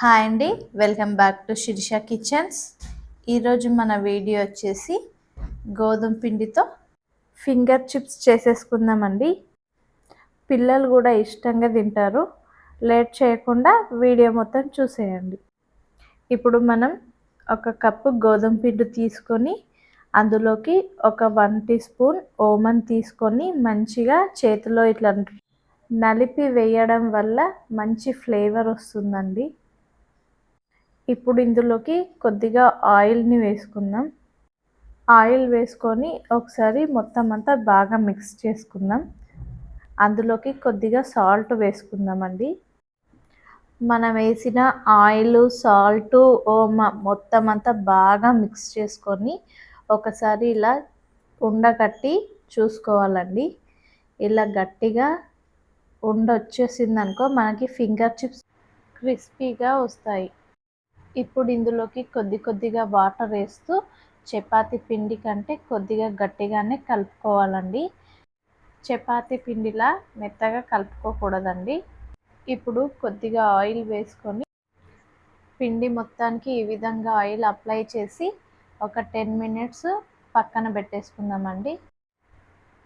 Hi అండి welcome back to Shirisha kitchens. ఈరోజు మన వీడియో వచ్చేసి గోధుమ పిండితో ఫింగర్ చిప్స్ చేసేసుకుందామండి. పిల్లలు కూడా ఇష్టంగా తింటారు. లేట్ చేయకుండా వీడియో మొత్తం చూసేయండి. ఇప్పుడు మనం ఒక కప్పు గోధుమ పిండి తీసుకొని అందులోకి ఒక వన్ టీ స్పూన్ ఓమన్ తీసుకొని మంచిగా చేతిలో ఇట్లా నలిపి వేయడం వల్ల మంచి ఫ్లేవర్ వస్తుందండి. ఇప్పుడు ఇందులోకి కొద్దిగా ఆయిల్ని వేసుకుందాం. ఆయిల్ వేసుకొని ఒకసారి మొత్తం అంతా బాగా మిక్స్ చేసుకుందాం. అందులోకి కొద్దిగా సాల్ట్ వేసుకుందామండి. మనం వేసిన ఆయిల్ సాల్ట్ మొత్తం అంతా బాగా మిక్స్ చేసుకొని ఒకసారి ఇలా ఉండకట్టి చూసుకోవాలండి. ఇలా గట్టిగా ఉండ వచ్చేసింది అనుకో మనకి ఫింగర్ చిప్స్ క్రిస్పీగా వస్తాయి. ఇప్పుడు ఇందులోకి కొద్ది కొద్దిగా వాటర్ వేస్తూ చపాతి పిండి కంటే కొద్దిగా గట్టిగానే కలుపుకోవాలండి. చపాతి పిండిలా మెత్తగా కలుపుకోకూడదండి. ఇప్పుడు కొద్దిగా ఆయిల్ వేసుకొని పిండి మొత్తానికి ఈ విధంగా ఆయిల్ అప్లై చేసి ఒక టెన్ మినిట్స్ పక్కన పెట్టేసుకుందామండి.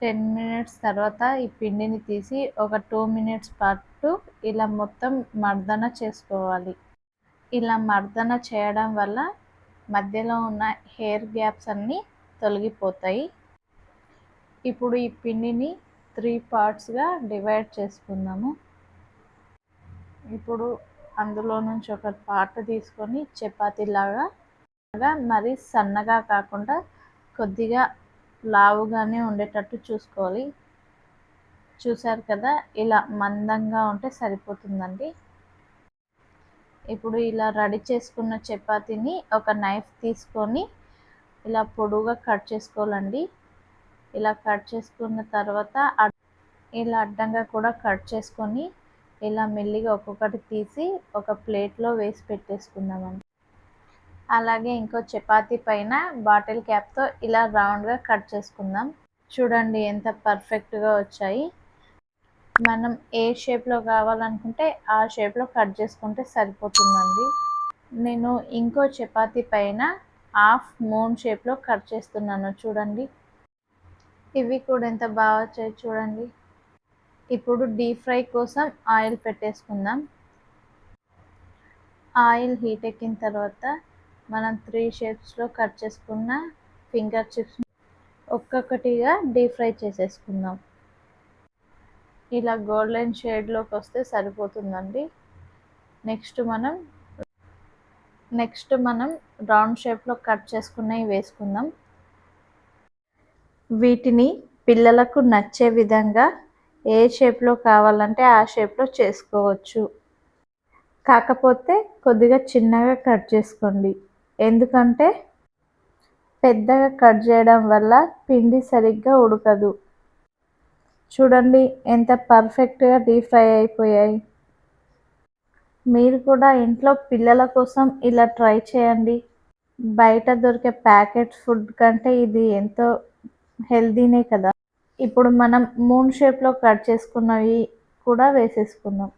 టెన్ మినిట్స్ తర్వాత ఈ పిండిని తీసి ఒక టూ మినిట్స్ పాటు ఇలా మొత్తం మర్దన చేసుకోవాలి. ఇలా మర్దన చేయడం వల్ల మధ్యలో ఉన్న హెయిర్ గ్యాప్స్ అన్నీ తొలగిపోతాయి. ఇప్పుడు ఈ పిండిని త్రీ పార్ట్స్గా డివైడ్ చేసుకుందాము. ఇప్పుడు అందులో నుంచి ఒక పార్ట్ తీసుకొని చపాతీలాగా మరి సన్నగా కాకుండా కొద్దిగా లావుగానే ఉండేటట్టు చూసుకోవాలి. చూసారు కదా ఇలా మందంగా ఉంటే సరిపోతుందండి. ఇప్పుడు ఇలా రెడీ చేసుకున్న చపాతీని ఒక నైఫ్ తీసుకొని ఇలా పొడుగా కట్ చేసుకోవాలండి. ఇలా కట్ చేసుకున్న తర్వాత ఇలా అడ్డంగా కూడా కట్ చేసుకొని ఇలా మెల్లిగా ఒక్కొక్కటి తీసి ఒక ప్లేట్లో వేసి పెట్టేసుకుందామండి. అలాగే ఇంకో చపాతీ పైన బాటిల్ క్యాప్తో ఇలా రౌండ్గా కట్ చేసుకుందాం. చూడండి ఎంత పర్ఫెక్ట్గా వచ్చాయి. మనం ఏ షేప్లో కావాలనుకుంటే ఆ షేప్లో కట్ చేసుకుంటే సరిపోతుందండి. నేను ఇంకో చపాతీ పైన హాఫ్ మూన్ షేప్లో కట్ చేస్తున్నాను చూడండి. ఇవి కూడా ఎంత బాగా వచ్చాయి చూడండి. ఇప్పుడు డీప్ ఫ్రై కోసం ఆయిల్ పెట్టేసుకుందాం. ఆయిల్ హీట్ ఎక్కిన తర్వాత మనం త్రీ షేప్స్లో కట్ చేసుకున్న ఫింగర్ చిప్స్ ఒక్కొక్కటిగా డీప్ ఫ్రై చేసేసుకుందాం. ఇలా గోల్డెన్ షేడ్లోకి వస్తే సరిపోతుందండి. నెక్స్ట్ మనం నెక్స్ట్ మనం రౌండ్ షేప్లో కట్ చేసుకున్నవి వేసుకుందాం. వీటిని పిల్లలకు నచ్చే విధంగా ఏ షేప్లో కావాలంటే ఆ షేప్లో చేసుకోవచ్చు. కాకపోతే కొద్దిగా చిన్నగా కట్ చేసుకోండి. ఎందుకంటే పెద్దగా కట్ చేయడం వల్ల పిండి సరిగ్గా ఉడకదు. చూడండి ఎంత పర్ఫెక్ట్గా డీప్ ఫ్రై అయిపోయాయి. మీరు కూడా ఇంట్లో పిల్లల కోసం ఇలా ట్రై చేయండి. బయట దొరికే ప్యాకెట్ ఫుడ్ కంటే ఇది ఎంతో హెల్దీనే కదా. ఇప్పుడు మనం మూన్ షేప్లో కట్ చేసుకున్నవి కూడా వేసేసుకుందాం.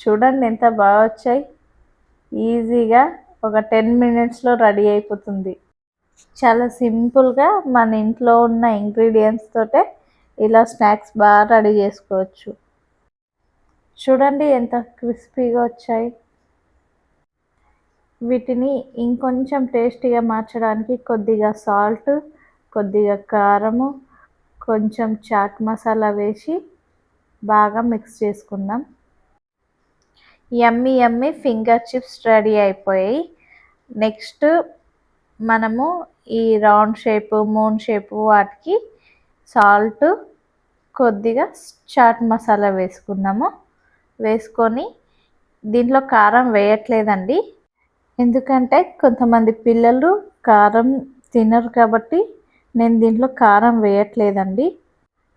చూడండి ఎంత బాగా వచ్చాయి. ఈజీగా ఒక టెన్ మినిట్స్లో రెడీ అయిపోతుంది. చాలా సింపుల్గా మన ఇంట్లో ఉన్న ఇంగ్రీడియంట్స్ తోటే ఇలా స్నాక్స్ బాగా రెడీ చేసుకోవచ్చు. చూడండి ఎంత క్రిస్పీగా వచ్చాయి. వీటిని ఇంకొంచెం టేస్టీగా మార్చడానికి కొద్దిగా సాల్ట్ కొద్దిగా కారము కొంచెం చాట్ మసాలా వేసి బాగా మిక్స్ చేసుకుందాం. Yummy yummy finger chips ready అయిపోయాయి. నెక్స్ట్ మనము ఈ రౌండ్ షేపు మూన్ షేపు వాటికి సాల్ట్ కొద్దిగా చాట్ మసాలా వేసుకుందాము. వేసుకొని దీంట్లో కారం వేయట్లేదండి. ఎందుకంటే కొంతమంది పిల్లలు కారం తినరు కాబట్టి నేను దీంట్లో కారం వేయట్లేదండి.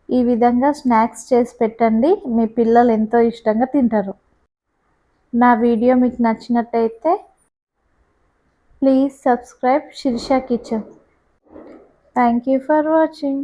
ఈ విధంగా స్నాక్స్ చేసి పెట్టండి. మీ పిల్లలు ఎంతో ఇష్టంగా తింటారు. నా వీడియో మీకు నచ్చినట్టయితే please subscribe Shirsha kitchen. Thank you for watching.